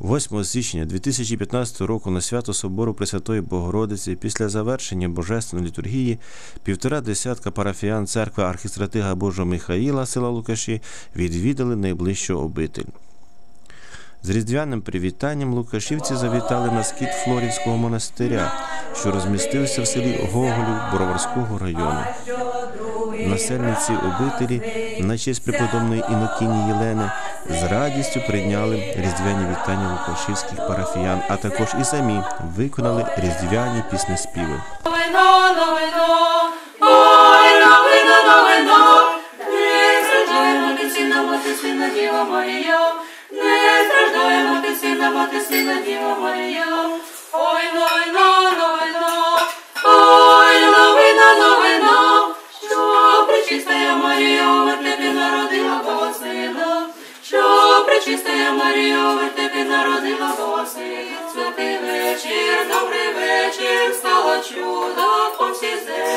8 січня 2015 року на свято Собору Пресвятої Богородиці після завершення Божественної літургії півтора десятка парафіян церкви архістратига Божого Михаїла села Лукаші відвідали найближчу обитель. З різдвяним привітанням лукашівці завітали на скіт Флорінського монастиря, що розмістився в селі Гоголів Бороварського району. Насельниці обителі на честь преподобної інокіні Єлени з радістю прийняли різдвяні вітання лукашівських парафіян, а також і самі виконали різдвяні піснеспіви. Новина, пречистая Марія вертепі народила Бога святий вечір, добрий вечір, стало чудо по всій землі.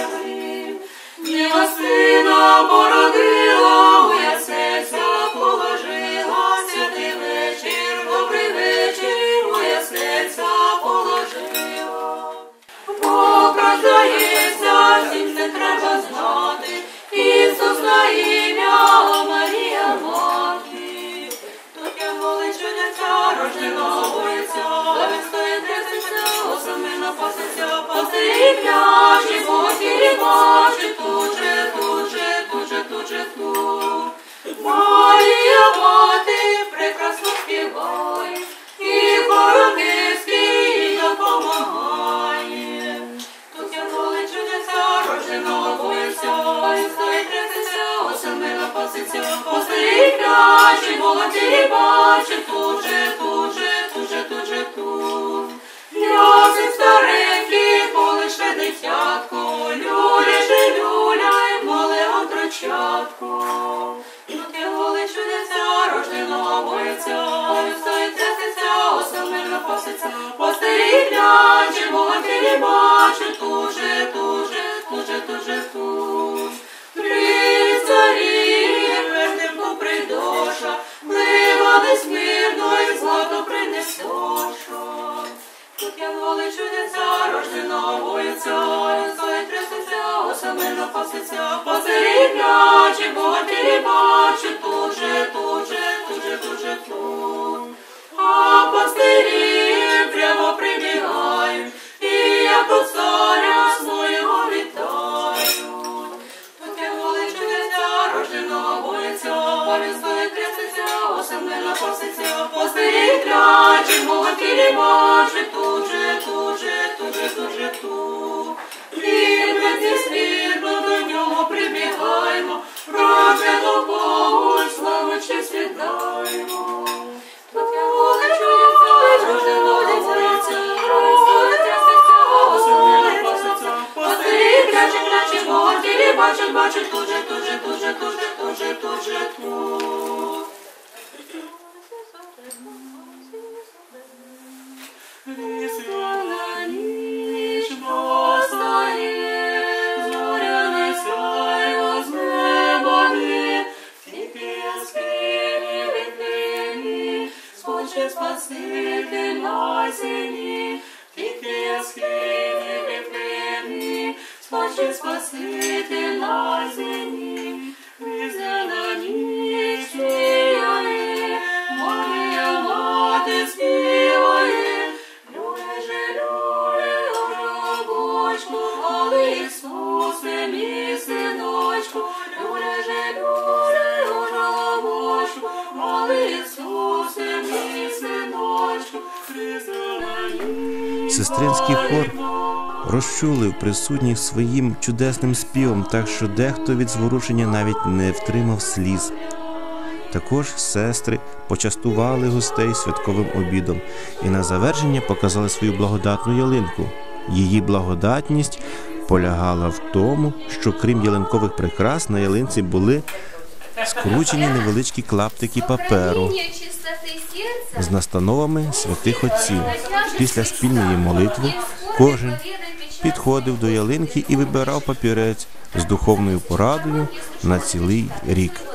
Тут же, тут же, тут же, тут же, тут. Марія мати прекрасно співає, і Коробівський допомагає. Тут я коли чудеса, рожденого боїться, і стоїть трясеться, осамина пасеться, паси пляші, молоді бачі, тут же, тут же, тут рожденого боїться, стоїть трясеться, осамина пасеться, пастирі пляче, молоді бачі, тут же, тут же, тут же, тут. Три царі, вернемку придоша, лива несмірно і злато принесоша. Тут я воли чудеса, рожденого боїться, стоїть трясеться, осамина пасеться, пасирі пляче, богатирі Весняна ніч настає, зоряне сяйво з неба є, тільки яскраві виплині, схоче спасити на сині, тільки яскраві виплині, схоче спасити на Сестринський хор розчулив присутніх своїм чудесним співом, так що дехто від зворушення навіть не втримав сліз. Також сестри почастували гостей святковим обідом і на завершення показали свою благодатну ялинку. Її благодатність полягала в тому, що крім ялинкових прикрас на ялинці були скручені невеличкі клаптики паперу з настановами святих отців. Після спільної молитви кожен підходив до ялинки і вибирав папірець з духовною порадою на цілий рік.